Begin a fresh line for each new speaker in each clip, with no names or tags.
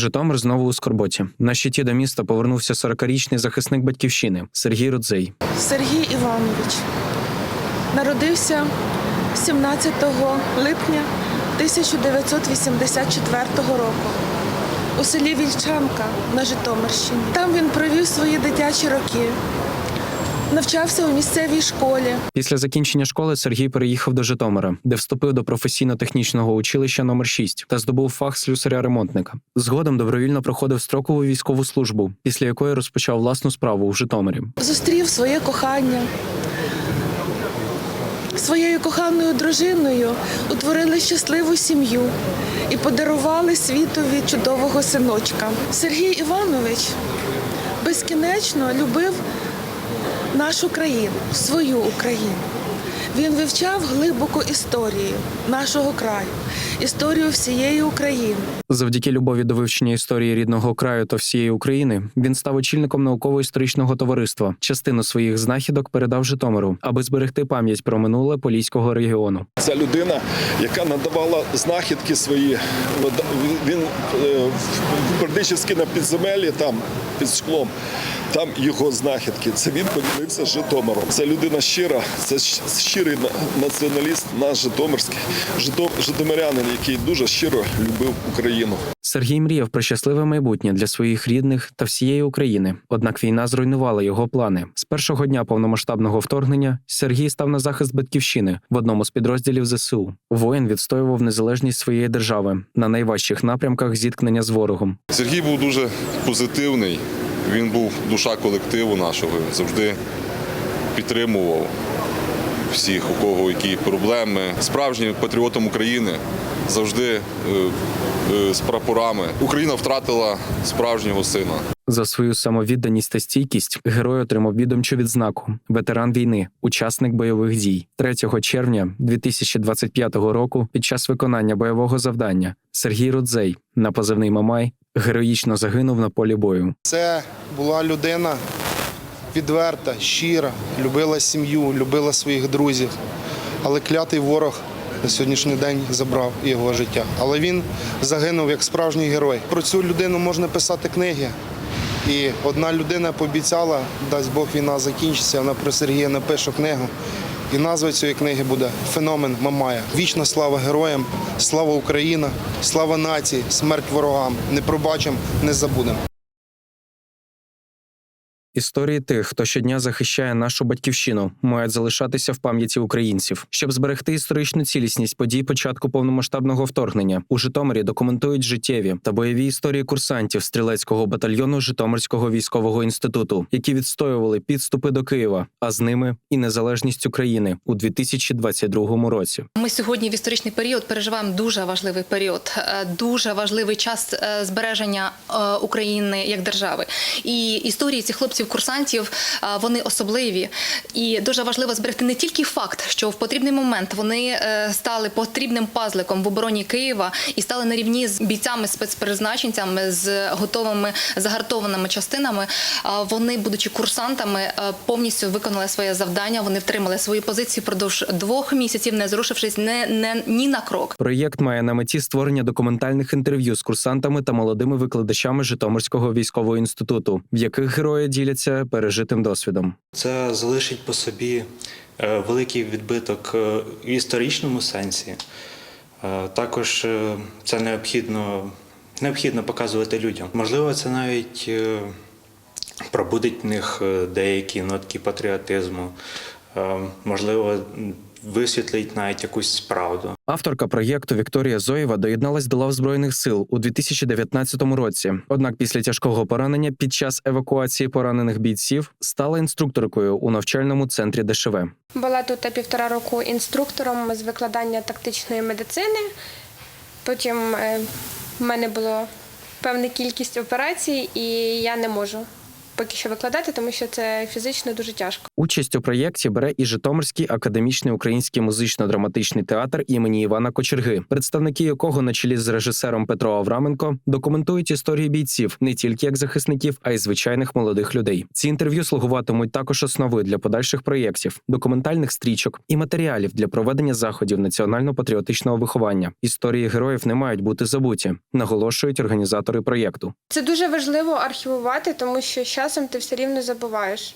Житомир знову у скорботі. На щиті до міста повернувся 40-річний захисник батьківщини Сергій Рудзей.
Сергій Іванович народився 17 липня 1984 року у селі Вільчанка на Житомирщині. Там він провів свої дитячі роки, навчався у місцевій школі.
Після закінчення школи Сергій переїхав до Житомира, де вступив до професійно-технічного училища номер 6 та здобув фах слюсаря-ремонтника. Згодом добровільно проходив строкову військову службу, після якої розпочав власну справу у Житомирі.
Зустрів своє кохання. Своєю коханою дружиною утворили щасливу сім'ю і подарували світові чудового синочка. Сергій Іванович безкінечно любив нашу країну, свою Україну. Він вивчав глибоко історію нашого краю, історію всієї України.
Завдяки любові до вивчення історії рідного краю та всієї України він став очільником науково-історичного товариства. Частину своїх знахідок передав Житомиру, аби зберегти пам'ять про минуле поліського регіону.
Це людина, яка надавала знахідки свої. Він е, в Бердичівській на підземеллі, там під склом. Там його знахідки. Це він поділився з Житомиром. Це людина щира, це щирий на- націоналіст, наш Житомирський, Жито- житомирянин, який дуже щиро любив Україну.
Сергій мріяв про щасливе майбутнє для своїх рідних та всієї України. Однак війна зруйнувала його плани. З першого дня повномасштабного вторгнення Сергій став на захист батьківщини в одному з підрозділів ЗСУ. Воїн відстоював незалежність своєї держави на найважчих напрямках зіткнення з ворогом.
Сергій був дуже позитивний. Він був душа колективу нашого. Він завжди підтримував всіх, у кого які проблеми. Справжнім патріотом України завжди е, е, з прапорами. Україна втратила справжнього сина.
За свою самовідданість та стійкість герой отримав відомчу відзнаку ветеран війни, учасник бойових дій 3 червня 2025 року. Під час виконання бойового завдання Сергій Рудзей на позивний Мамай героїчно загинув на полі бою.
Це була людина відверта, щира, любила сім'ю, любила своїх друзів. Але клятий ворог на сьогоднішній день забрав його життя. Але він загинув як справжній герой. Про цю людину можна писати книги. І одна людина пообіцяла, дасть Бог війна закінчиться, вона про Сергія напише книгу. І назва цієї книги буде Феномен Мамая. Вічна слава героям, слава Україна, слава нації, смерть ворогам. Не пробачимо, не забудемо.
Історії тих, хто щодня захищає нашу батьківщину, мають залишатися в пам'яті українців, щоб зберегти історичну цілісність подій початку повномасштабного вторгнення. У Житомирі документують життєві та бойові історії курсантів стрілецького батальйону Житомирського військового інституту, які відстоювали підступи до Києва, а з ними і незалежність України у 2022 році.
Ми сьогодні в історичний період переживаємо дуже важливий період, е, дуже важливий час е, збереження е, України як держави. І історії цих хлопців-курсантів е, вони особливі. І дуже важливо зберегти не тільки факт, що в потрібний момент вони е, стали потрібним пазликом в обороні Києва і стали на рівні з бійцями спецпризначенцями з готовими загартованими частинами. Вони, будучи курсантами, е, повністю виконали своє завдання. Вони втримали свої позиції впродовж двох місяців, не зрушившись не, не ні на крок.
Проєкт має на меті створення документальних інтерв'ю з курсантами та молодими викладачами Житомирського військового інституту, в яких герої діляться пережитим досвідом.
Це залишить по собі е, великий відбиток е, в історичному сенсі. Е, Також це необхідно, необхідно показувати людям. Можливо, це навіть пробудить в них деякі нотки патріотизму, можливо, висвітлить навіть якусь правду.
Авторка проєкту Вікторія Зоєва доєдналась до лав збройних сил у 2019 році. Однак, після тяжкого поранення під час евакуації поранених бійців стала інструкторкою у навчальному центрі ДШВ.
Була тут півтора року інструктором з викладання тактичної медицини. Потім е, в мене було певна кількість операцій, і я не можу поки що викладати, тому що це фізично дуже тяжко.
Участь у проєкті бере і Житомирський академічний український музично-драматичний театр імені Івана Кочерги, представники якого на чолі з режисером Петро Авраменко документують історії бійців не тільки як захисників, а й звичайних молодих людей. Ці інтерв'ю слугуватимуть також основою для подальших проєктів, документальних стрічок і матеріалів для проведення заходів національно-патріотичного виховання. Історії героїв не мають бути забуті, наголошують організатори проєкту.
Це дуже важливо архівувати, тому що з часом ти все рівно забуваєш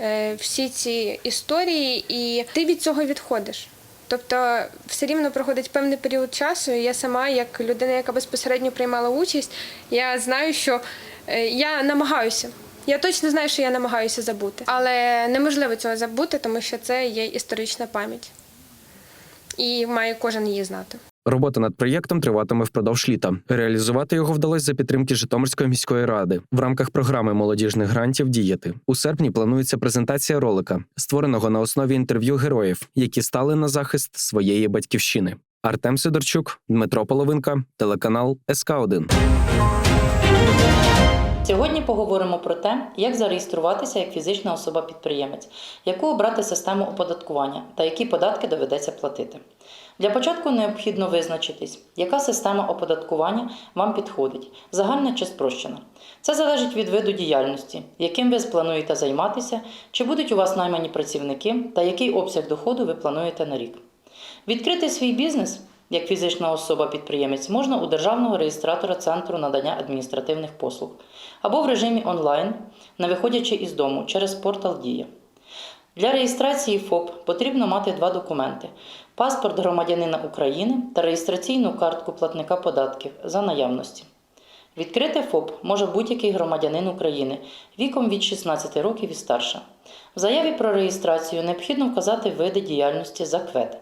е, всі ці історії, і ти від цього відходиш. Тобто, все рівно проходить певний період часу. І я сама, як людина, яка безпосередньо приймала участь, я знаю, що е, я намагаюся. Я точно знаю, що я намагаюся забути, але неможливо цього забути, тому що це є історична пам'ять, і має кожен її знати.
Робота над проєктом триватиме впродовж літа. Реалізувати його вдалося за підтримки Житомирської міської ради в рамках програми молодіжних грантів діяти. У серпні планується презентація ролика, створеного на основі інтерв'ю героїв, які стали на захист своєї батьківщини. Артем Сидорчук, Дмитро Половинка, телеканал СК 1
Сьогодні поговоримо про те, як зареєструватися як фізична особа-підприємець, яку обрати систему оподаткування та які податки доведеться платити. Для початку необхідно визначитись, яка система оподаткування вам підходить, загальна чи спрощена. Це залежить від виду діяльності, яким ви плануєте займатися, чи будуть у вас наймані працівники та який обсяг доходу ви плануєте на рік. Відкрити свій бізнес як фізична особа-підприємець можна у державного реєстратора Центру надання адміністративних послуг або в режимі онлайн, не виходячи із дому через портал Дія. Для реєстрації ФОП потрібно мати два документи: паспорт громадянина України та реєстраційну картку платника податків за наявності. Відкрити ФОП може будь-який громадянин України віком від 16 років і старше. В заяві про реєстрацію необхідно вказати види діяльності за КВЕД,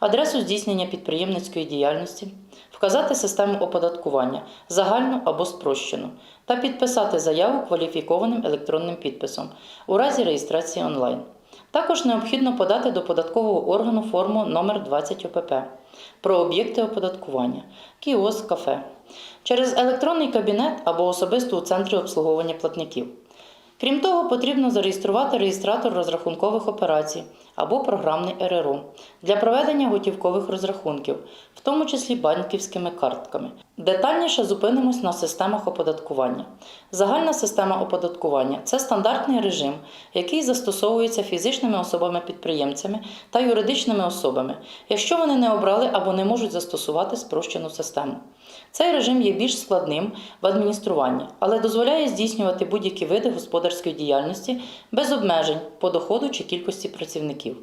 адресу здійснення підприємницької діяльності, вказати систему оподаткування загальну або спрощену та підписати заяву кваліфікованим електронним підписом у разі реєстрації онлайн. Також необхідно подати до податкового органу форму номер 20 ОПП про об'єкти оподаткування, кіоск, кафе через електронний кабінет або особисто у центрі обслуговування платників. Крім того, потрібно зареєструвати реєстратор розрахункових операцій або програмний РРО для проведення готівкових розрахунків, в тому числі банківськими картками. Детальніше зупинимось на системах оподаткування. Загальна система оподаткування це стандартний режим, який застосовується фізичними особами-підприємцями та юридичними особами, якщо вони не обрали або не можуть застосувати спрощену систему. Цей режим є більш складним в адмініструванні, але дозволяє здійснювати будь-які види господарської діяльності без обмежень по доходу чи кількості працівників.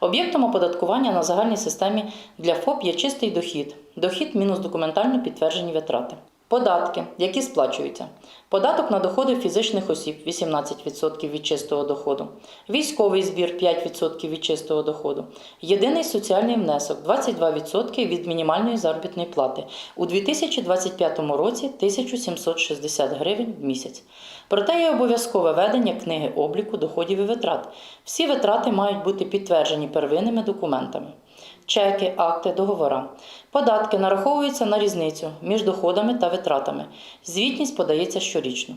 Об'єктом оподаткування на загальній системі для ФОП є чистий дохід, дохід мінус документально підтверджені витрати. Податки, які сплачуються. Податок на доходи фізичних осіб 18% від чистого доходу, військовий збір 5% від чистого доходу, єдиний соціальний внесок 22% від мінімальної заробітної плати. У 2025 році 1760 гривень в місяць. Проте є обов'язкове ведення книги обліку доходів і витрат. Всі витрати мають бути підтверджені первинними документами. Чеки, акти, договори. Податки нараховуються на різницю між доходами та витратами. Звітність подається щорічно.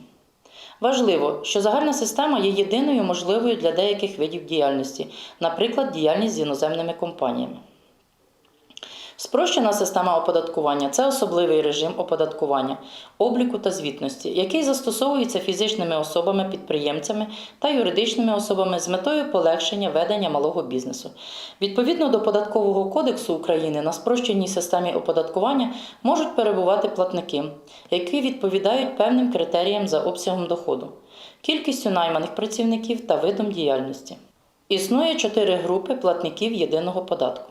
Важливо, що загальна система є єдиною можливою для деяких видів діяльності, наприклад, діяльність з іноземними компаніями. Спрощена система оподаткування це особливий режим оподаткування, обліку та звітності, який застосовується фізичними особами-підприємцями та юридичними особами з метою полегшення ведення малого бізнесу. Відповідно до Податкового кодексу України на спрощеній системі оподаткування можуть перебувати платники, які відповідають певним критеріям за обсягом доходу, кількістю найманих працівників та видом діяльності. Існує чотири групи платників єдиного податку.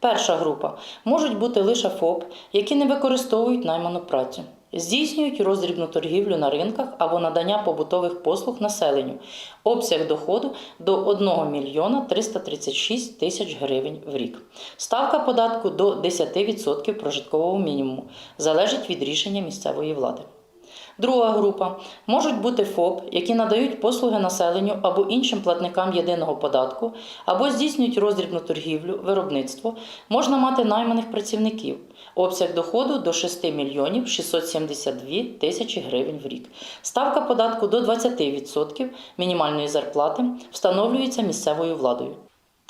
Перша група можуть бути лише ФОП, які не використовують найману працю, здійснюють роздрібну торгівлю на ринках або надання побутових послуг населенню, обсяг доходу до 1 мільйона 336 тисяч гривень в рік. Ставка податку до 10% прожиткового мінімуму залежить від рішення місцевої влади. Друга група можуть бути ФОП, які надають послуги населенню або іншим платникам єдиного податку, або здійснюють роздрібну торгівлю, виробництво, можна мати найманих працівників, Обсяг доходу до 6 мільйонів 672 тисячі гривень в рік. Ставка податку до 20% мінімальної зарплати встановлюється місцевою владою.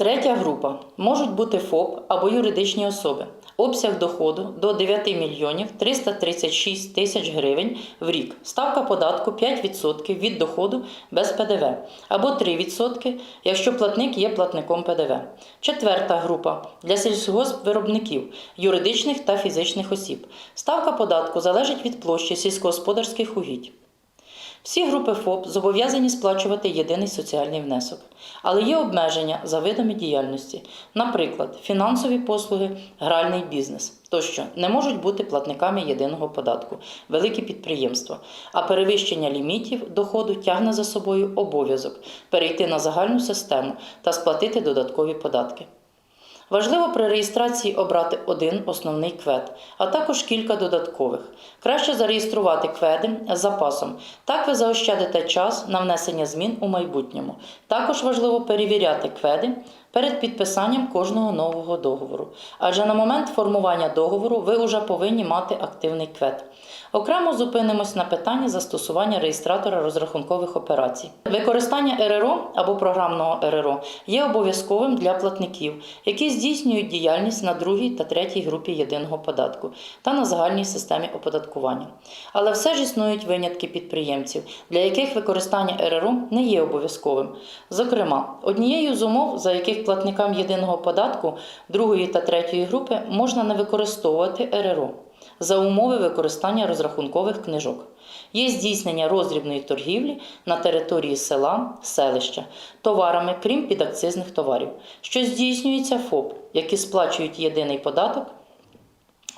Третя група можуть бути ФОП або юридичні особи. Обсяг доходу до 9 мільйонів 336 тисяч гривень в рік. Ставка податку 5% від доходу без ПДВ або 3%, якщо платник є платником ПДВ. Четверта група для сільськогоспвиробників, юридичних та фізичних осіб. Ставка податку залежить від площі сільськогосподарських угідь. Всі групи ФОП зобов'язані сплачувати єдиний соціальний внесок, але є обмеження за видами діяльності, наприклад, фінансові послуги, гральний бізнес тощо не можуть бути платниками єдиного податку, великі підприємства, а перевищення лімітів доходу тягне за собою обов'язок перейти на загальну систему та сплатити додаткові податки. Важливо при реєстрації обрати один основний квед, а також кілька додаткових. Краще зареєструвати кведи з запасом. Так ви заощадите час на внесення змін у майбутньому. Також важливо перевіряти кведи перед підписанням кожного нового договору. Адже на момент формування договору ви вже повинні мати активний квед. Окремо зупинимось на питанні застосування реєстратора розрахункових операцій. Використання РРО або програмного РРО є обов'язковим для платників, які здійснюють діяльність на другій та третій групі єдиного податку та на загальній системі оподаткування. Але все ж існують винятки підприємців, для яких використання РРО не є обов'язковим. Зокрема, однією з умов, за яких платникам єдиного податку другої та третьої групи можна не використовувати РРО за умови використання розрахункових книжок. Є здійснення роздрібної торгівлі на території села, селища товарами, крім підакцизних товарів, що здійснюється ФОП, які сплачують єдиний податок.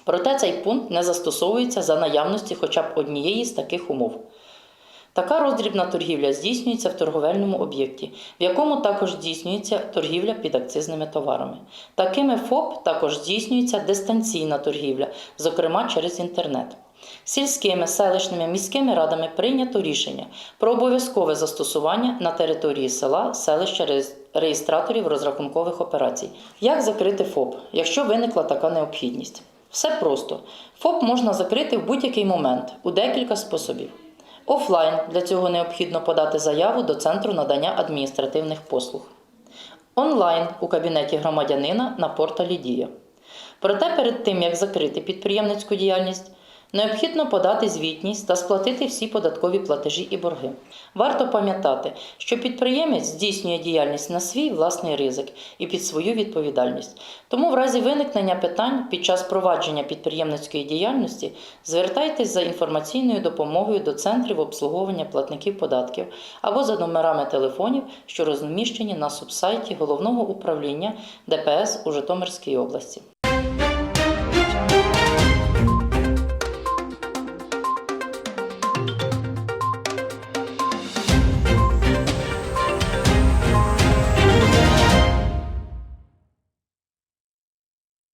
Проте цей пункт не застосовується за наявності хоча б однієї з таких умов. Така роздрібна торгівля здійснюється в торговельному об'єкті, в якому також здійснюється торгівля під акцизними товарами. Такими ФОП також здійснюється дистанційна торгівля, зокрема через інтернет. Сільськими, селищними, міськими радами прийнято рішення про обов'язкове застосування на території села, селища реєстраторів розрахункових операцій. Як закрити ФОП, якщо виникла така необхідність? Все просто. ФОП можна закрити в будь-який момент у декілька способів. Офлайн для цього необхідно подати заяву до Центру надання адміністративних послуг. Онлайн у кабінеті громадянина на порталі Дія. Проте перед тим, як закрити підприємницьку діяльність, необхідно подати звітність та сплатити всі податкові платежі і борги. Варто пам'ятати, що підприємець здійснює діяльність на свій власний ризик і під свою відповідальність. Тому в разі виникнення питань під час провадження підприємницької діяльності звертайтесь за інформаційною допомогою до центрів обслуговування платників податків або за номерами телефонів, що розміщені на субсайті Головного управління ДПС у Житомирській області.